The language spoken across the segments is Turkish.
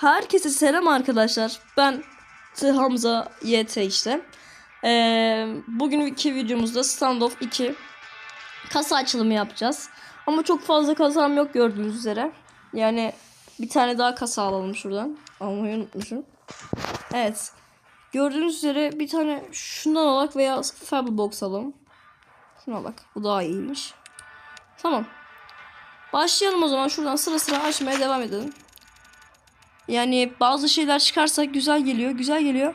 Herkese selam arkadaşlar. Ben Tı Hamza YT işte. Ee, bugünkü videomuzda Standoff 2 kasa açılımı yapacağız. Ama çok fazla kasam yok gördüğünüz üzere. Yani bir tane daha kasa alalım şuradan. Almayı unutmuşum. Evet. Gördüğünüz üzere bir tane şundan alak veya Fable Box alalım. Şuna bak. Bu daha iyiymiş. Tamam. Başlayalım o zaman. Şuradan sıra sıra açmaya devam edelim. Yani bazı şeyler çıkarsa güzel geliyor. Güzel geliyor.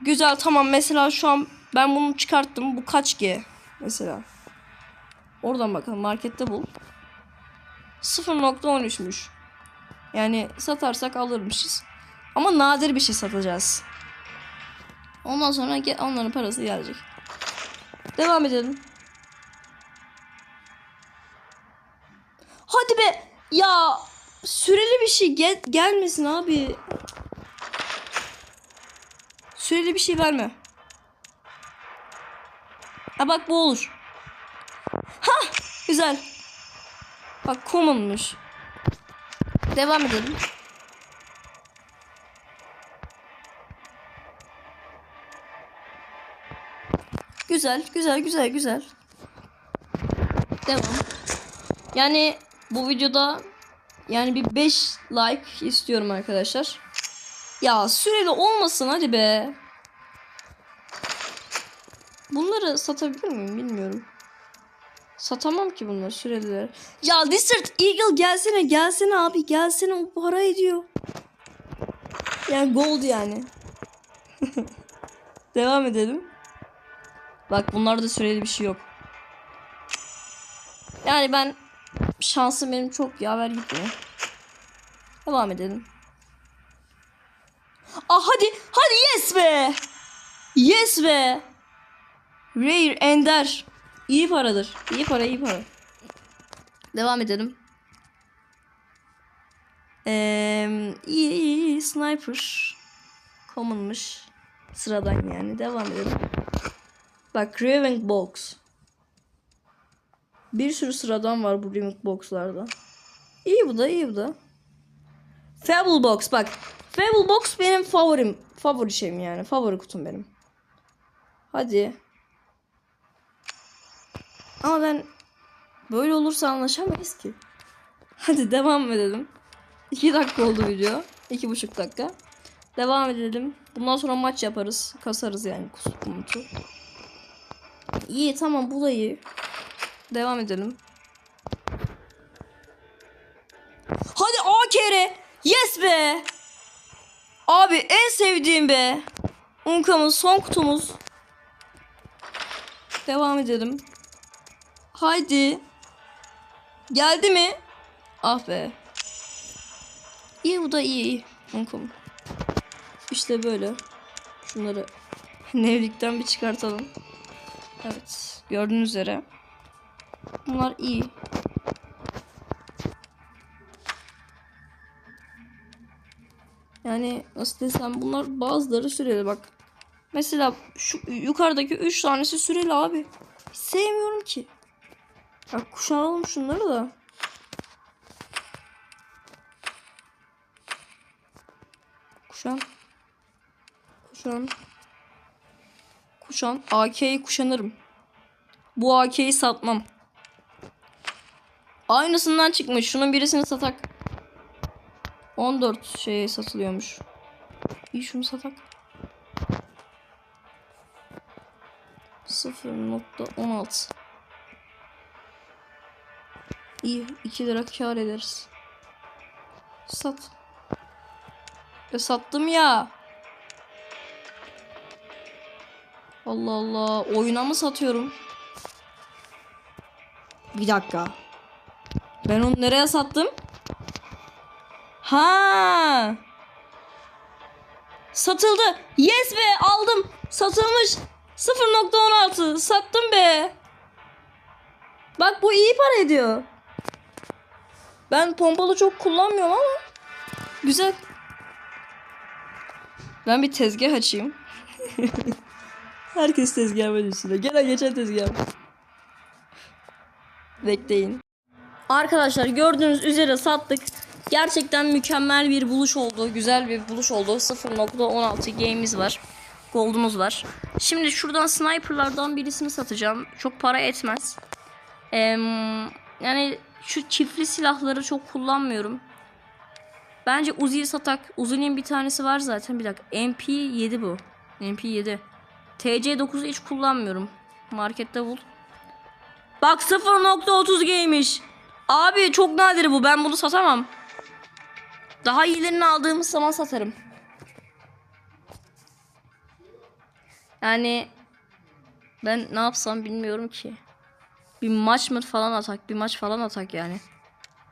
Güzel tamam. Mesela şu an ben bunu çıkarttım. Bu kaç G? Mesela. Oradan bakalım. Markette bul. 0.13'müş. Yani satarsak alırmışız. Ama nadir bir şey satacağız. Ondan sonra onların parası gelecek. Devam edelim. Hadi be. Ya süreli bir şey gel gelmesin abi. Süreli bir şey verme. Ha bak bu olur. Ha güzel. Bak common'muş. Devam edelim. Güzel, güzel, güzel, güzel. Devam. Yani bu videoda yani bir 5 like istiyorum arkadaşlar. Ya süreli olmasın hadi be. Bunları satabilir miyim bilmiyorum. Satamam ki bunları süreliler. Ya Desert Eagle gelsene gelsene abi gelsene o para ediyor. Yani gold yani. Devam edelim. Bak bunlarda süreli bir şey yok. Yani ben şansım benim çok yaver gitmiyor. Devam edelim. Ah hadi hadi yes be. Yes be. Rare Ender. İyi paradır. İyi para iyi para. Devam edelim. Ee, iyi, iyi iyi sniper. Common'mış. Sıradan yani. Devam edelim. Bak Raving Box. Bir sürü sıradan var bu Raving Box'larda. İyi bu da iyi bu da. Fable Box bak. Fable Box benim favorim. Favori şeyim yani. Favori kutum benim. Hadi. Ama ben böyle olursa anlaşamayız ki. Hadi devam edelim. 2 dakika oldu video. 2,5 dakika. Devam edelim. Bundan sonra maç yaparız. Kasarız yani kusutu. İyi tamam bu da iyi. Devam edelim. Hadi A kere. Yes be. Abi en sevdiğim be. Unkamız son kutumuz. Devam edelim. Haydi. Geldi mi? Ah be. İyi bu da iyi iyi. Unkam. İşte böyle. Şunları nevlikten bir çıkartalım. Evet. Gördüğünüz üzere. Bunlar iyi. Yani nasıl desem bunlar bazıları süreli bak. Mesela şu yukarıdaki 3 tanesi süreli abi. Hiç sevmiyorum ki. Bak kuşanalım şunları da. Kuşan. Kuşan. Kuşan. AK'yi kuşanırım. Bu AK'yi satmam. Aynısından çıkmış. Şunun birisini satak. 14 şeye satılıyormuş. İyi şunu satak. 0.16 İyi 2 lira kar ederiz. Sat. E sattım ya. Allah Allah. Oyuna mı satıyorum? Bir dakika. Ben onu nereye sattım? Ha. Satıldı. Yes be aldım. Satılmış. 0.16 sattım be. Bak bu iyi para ediyor. Ben pompalı çok kullanmıyorum ama güzel. Ben bir tezgah açayım. Herkes tezgah böyle üstüne. Gene geçen tezgah. Bekleyin. Arkadaşlar gördüğünüz üzere sattık. Gerçekten mükemmel bir buluş oldu. Güzel bir buluş oldu. 0.16 game'imiz var. Gold'umuz var. Şimdi şuradan sniperlardan birisini satacağım. Çok para etmez. Em, yani şu çiftli silahları çok kullanmıyorum. Bence Uzi'yi satak. Uzi'nin bir tanesi var zaten. Bir dakika. MP7 bu. MP7. TC9'u hiç kullanmıyorum. Markette bul. Bak 0.30 giymiş. Abi çok nadir bu. Ben bunu satamam. Daha iyilerini aldığımız zaman satarım. Yani ben ne yapsam bilmiyorum ki. Bir maç mı falan atak, bir maç falan atak yani.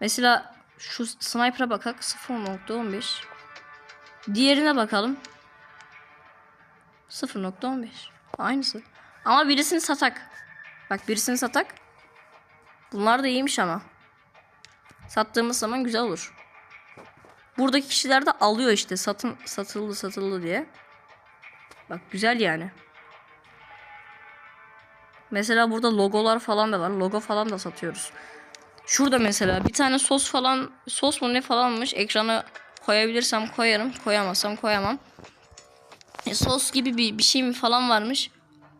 Mesela şu sniper'a bakak 0.15. Diğerine bakalım. 0.15. Aynısı. Ama birisini satak. Bak birisini satak. Bunlar da iyiymiş ama. Sattığımız zaman güzel olur. Buradaki kişiler de alıyor işte satın satıldı satıldı diye. Bak güzel yani. Mesela burada logolar falan da var. Logo falan da satıyoruz. Şurada mesela bir tane sos falan sos mu ne falanmış. Ekrana koyabilirsem koyarım. Koyamazsam koyamam. E, sos gibi bir, bir şey mi falan varmış.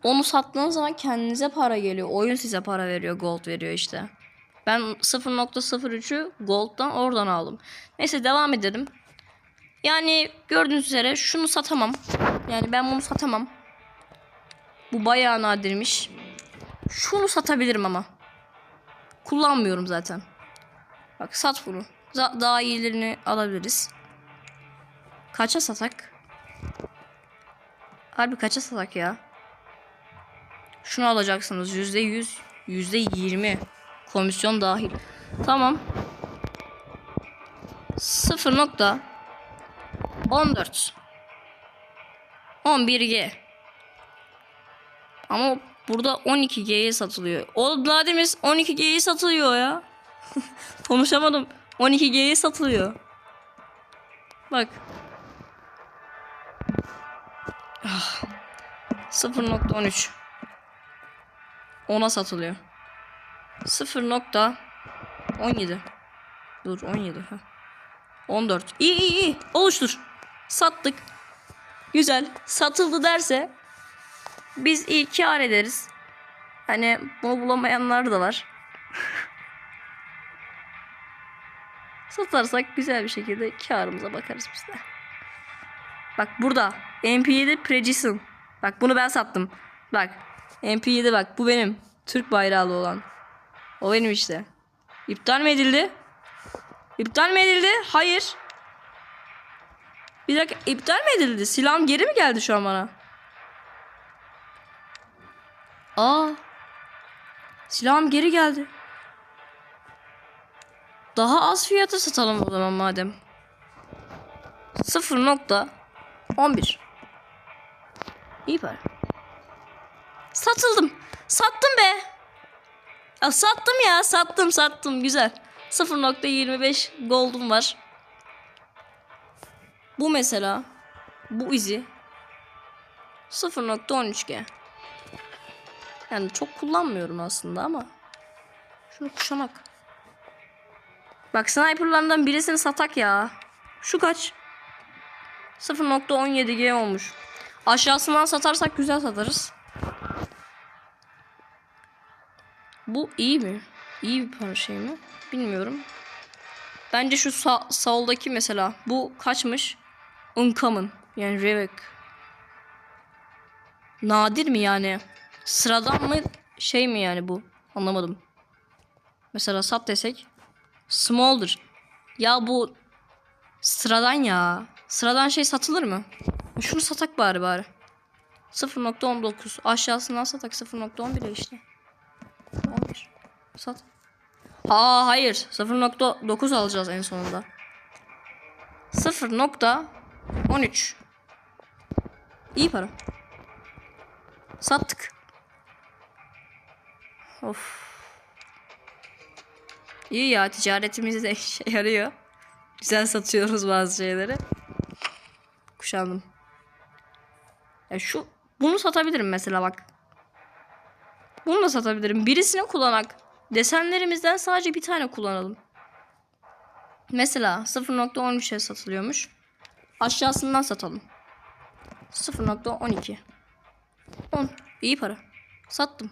Onu sattığınız zaman kendinize para geliyor. Oyun size para veriyor. Gold veriyor işte. Ben 0.03'ü Gold'dan oradan aldım. Neyse devam edelim. Yani gördüğünüz üzere şunu satamam. Yani ben bunu satamam. Bu bayağı nadirmiş. Şunu satabilirim ama. Kullanmıyorum zaten. Bak sat bunu. Da- daha iyilerini alabiliriz. Kaça satak? Harbi kaça satak ya? Şunu alacaksınız. Yüzde yüz, yüzde yirmi. Komisyon dahil. Tamam. 0.14 11G Ama burada 12G'ye satılıyor. O ladimiz 12G'ye satılıyor ya. Konuşamadım. 12G'ye satılıyor. Bak. Ah. 0.13 Ona satılıyor. 0.17 Dur 17 ha. 14 İyi iyi iyi oluştur. Sattık. Güzel. Satıldı derse biz iyi kar ederiz. Hani bunu bulamayanlar da var. Satarsak güzel bir şekilde karımıza bakarız biz de. Bak burada MP7 Precision. Bak bunu ben sattım. Bak MP7 bak bu benim. Türk bayrağlı olan. O benim işte. İptal mi edildi? İptal mi edildi? Hayır. Bir dakika iptal mi edildi? Silahım geri mi geldi şu an bana? Aa. Silahım geri geldi. Daha az fiyata satalım o zaman madem. 0.11 İyi para. Satıldım. Sattım be. Ya sattım ya. Sattım sattım. Güzel. 0.25 gold'um var. Bu mesela. Bu izi. 0.13G. Yani çok kullanmıyorum aslında ama. Şunu kuşamak. Bak sniperlardan birisini satak ya. Şu kaç? 0.17G olmuş. Aşağısından satarsak güzel satarız. Bu iyi mi? İyi bir para şey mi? Bilmiyorum. Bence şu sağ, soldaki mesela. Bu kaçmış? Uncommon. Yani Revek. Nadir mi yani? Sıradan mı? Şey mi yani bu? Anlamadım. Mesela sat desek. Smolder. Ya bu sıradan ya. Sıradan şey satılır mı? Şunu satak bari bari. 0.19 aşağısından satak 0.11'e işte. 11. Sat. Ha hayır. 0.9 alacağız en sonunda. 0.13 İyi para. Sattık. Of. İyi ya ticaretimiz de işe yarıyor. Güzel satıyoruz bazı şeyleri. Kuşandım. Ya şu bunu satabilirim mesela bak. Bunu da satabilirim. Birisini kullanak. Desenlerimizden sadece bir tane kullanalım. Mesela 0.13'e satılıyormuş. Aşağısından satalım. 0.12. 10. İyi para. Sattım.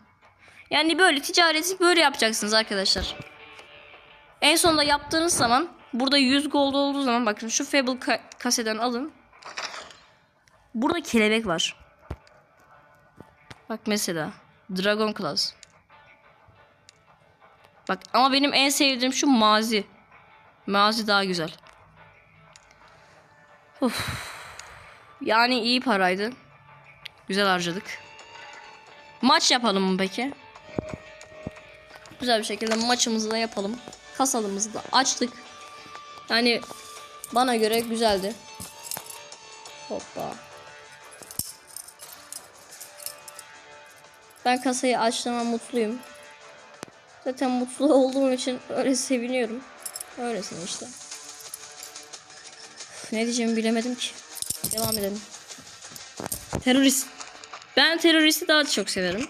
Yani böyle ticareti böyle yapacaksınız arkadaşlar. En sonunda yaptığınız zaman burada 100 gold olduğu zaman bakın şu Fable ka- kaseden alın. Burada kelebek var. Bak mesela Dragon Class. Bak ama benim en sevdiğim şu mazi. Mazi daha güzel. Uf. Yani iyi paraydı. Güzel harcadık. Maç yapalım mı peki? Güzel bir şekilde maçımızı da yapalım. Kasalımızı da açtık. Yani bana göre güzeldi. Hoppa. Ben kasayı açtığıma mutluyum. Zaten mutlu olduğum için öyle seviniyorum. Öylesin işte. Üf, ne diyeceğimi bilemedim ki. Devam edelim. Terörist. Ben teröristi daha çok severim.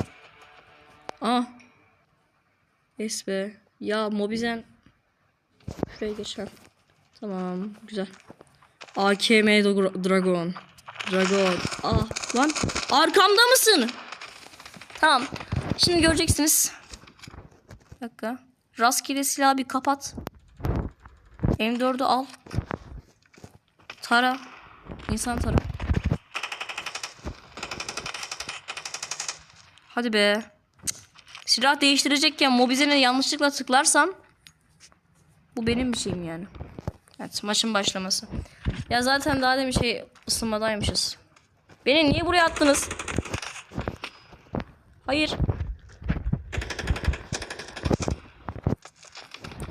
Ah. Es be. Ya Mobizen. Şuraya geçelim. Tamam. Güzel. AKM Dra- Dragon. Dragon. Ah lan. Arkamda mısın? Tamam. Şimdi göreceksiniz. Bir dakika. Rastgele silahı bir kapat. M4'ü al. Tara. İnsan tara. Hadi be. Silah değiştirecekken mobizene yanlışlıkla tıklarsam bu benim bir şeyim yani. Evet maçın başlaması. Ya zaten daha demin şey ısınmadaymışız. Beni niye buraya attınız? Hayır.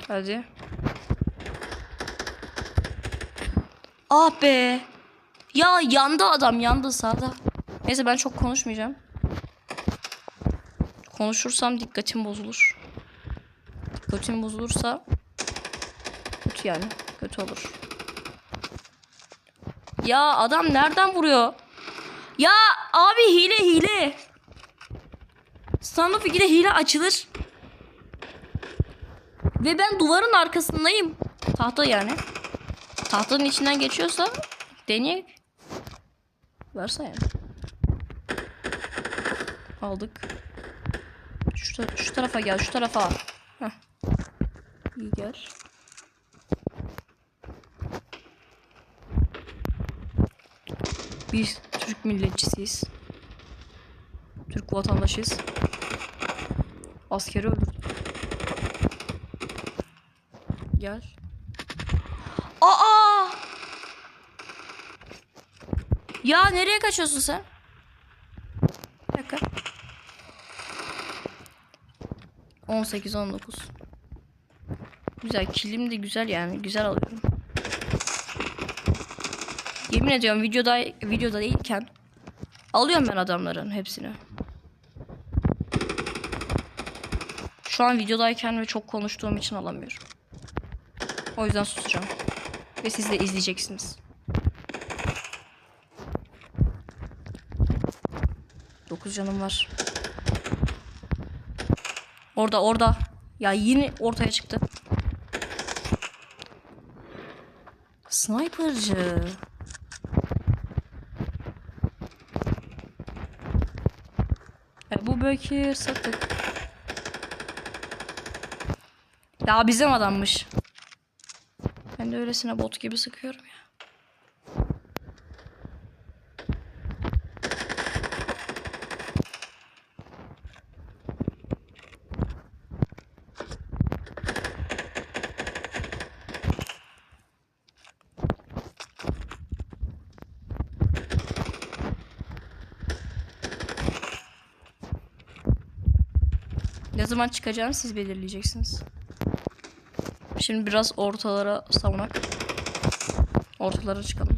Hadi. Ah be. Ya yandı adam yandı sağda. Neyse ben çok konuşmayacağım. Konuşursam dikkatim bozulur. Dikkatim bozulursa kötü yani. Kötü olur. Ya adam nereden vuruyor? Ya abi hile hile. Standoff 2'de hile açılır. Ve ben duvarın arkasındayım. Tahta yani. Tahtanın içinden geçiyorsa deneyek. Varsa yani. Aldık. Şu, şu tarafa gel, şu tarafa. Heh. İyi gel. Biz Türk milletçisiyiz. Türk vatandaşıyız. Askeri öldürdük. Gel. Aa! Ya nereye kaçıyorsun sen? Bir dakika. 18 19. Güzel kilim de güzel yani güzel alıyorum. Yemin ediyorum videoda videoda değilken alıyorum ben adamların hepsini. Şu an videodayken ve çok konuştuğum için alamıyorum. O yüzden susacağım. Ve siz de izleyeceksiniz. 9 canım var. Orada orada. Ya yine ortaya çıktı. Sniper'cı. E, bu belki sattık. Ya bizim adammış. Ben de öylesine bot gibi sıkıyorum ya. Ne zaman çıkacağını siz belirleyeceksiniz. Şimdi biraz ortalara savunak. Ortalara çıkalım.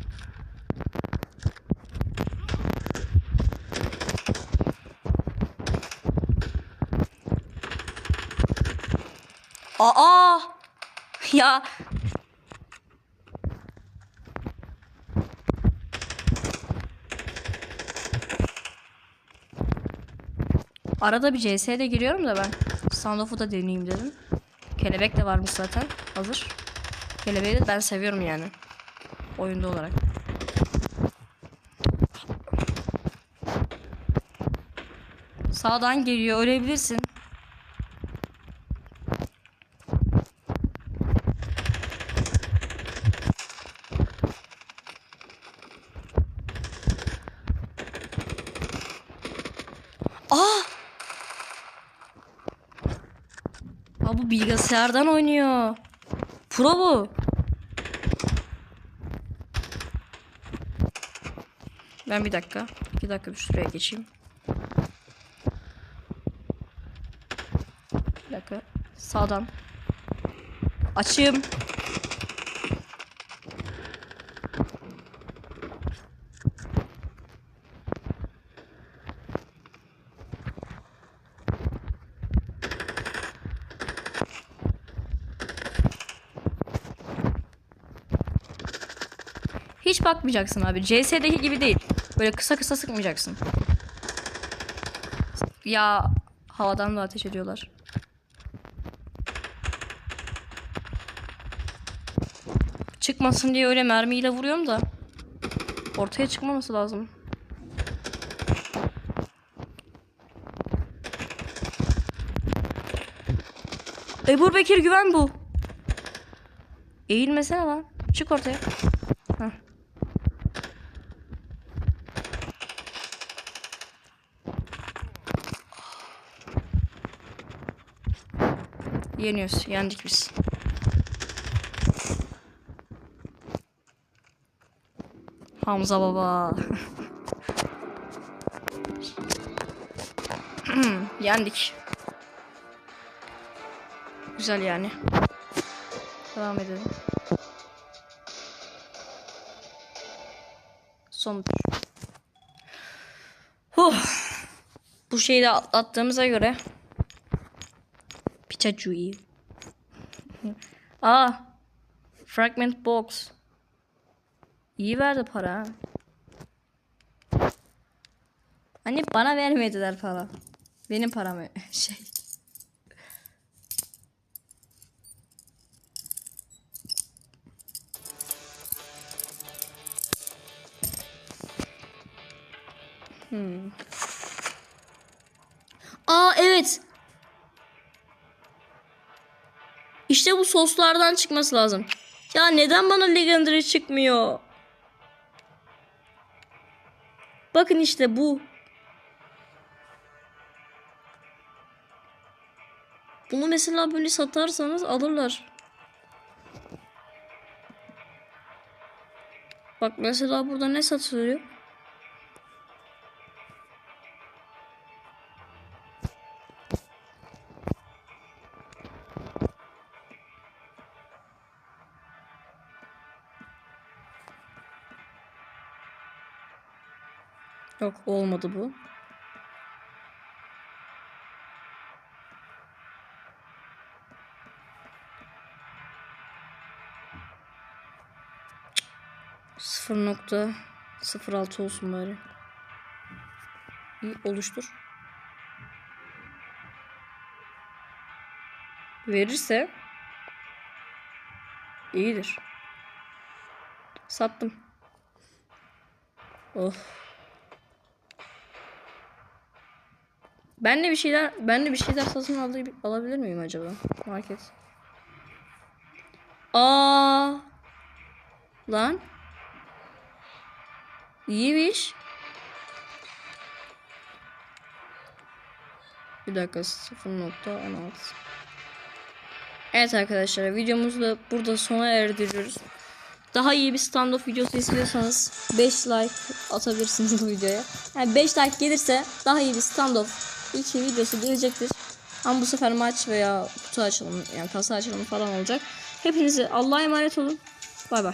Aa! Ya Arada bir CS'ye de giriyorum da ben. Standoff'u da deneyeyim dedim. Kelebek de varmış zaten. Hazır. kelebeği de ben seviyorum yani. Oyunda olarak. Sağdan geliyor ölebilirsin. Aa! Aa bu bilgisayardan oynuyor. Pro bu. Ben bir dakika. iki dakika bir şuraya geçeyim. Bir dakika. Sağdan. Açayım. Hiç bakmayacaksın abi. CS'deki gibi değil. Böyle kısa kısa sıkmayacaksın. Ya havadan da ateş ediyorlar. Çıkmasın diye öyle mermiyle vuruyorum da. Ortaya çıkmaması lazım. Ebur Bekir güven bu. Eğilmesene lan. Çık ortaya. Yeniyoruz. Yendik biz. Hamza baba. Yendik. Güzel yani. Devam edelim. Son tur. Huh. Bu şeyi de atlattığımıza göre Pikachu'yu. Aa. Fragment box. İyi verdi para. ha. Hani bana vermediler para. Benim param şey. İşte bu soslardan çıkması lazım. Ya neden bana Legendary çıkmıyor? Bakın işte bu. Bunu mesela böyle satarsanız alırlar. Bak mesela burada ne satılıyor? Yok olmadı bu. Sıfır nokta sıfır altı olsun bari. İyi oluştur. Verirse iyidir. Sattım. Oh. Ben de bir şeyler ben de bir şeyler satın alabilir miyim acaba? Market. Aa. Lan. İyiymiş. Bir dakika 0.16 Evet arkadaşlar videomuzu da burada sona erdiriyoruz. Daha iyi bir standoff videosu istiyorsanız 5 like atabilirsiniz bu videoya. Yani 5 like gelirse daha iyi bir standoff 2 videosu gelecektir. Ama bu sefer maç veya kutu açılımı yani kasa açılımı falan olacak. Hepinize Allah'a emanet olun. Bay bay.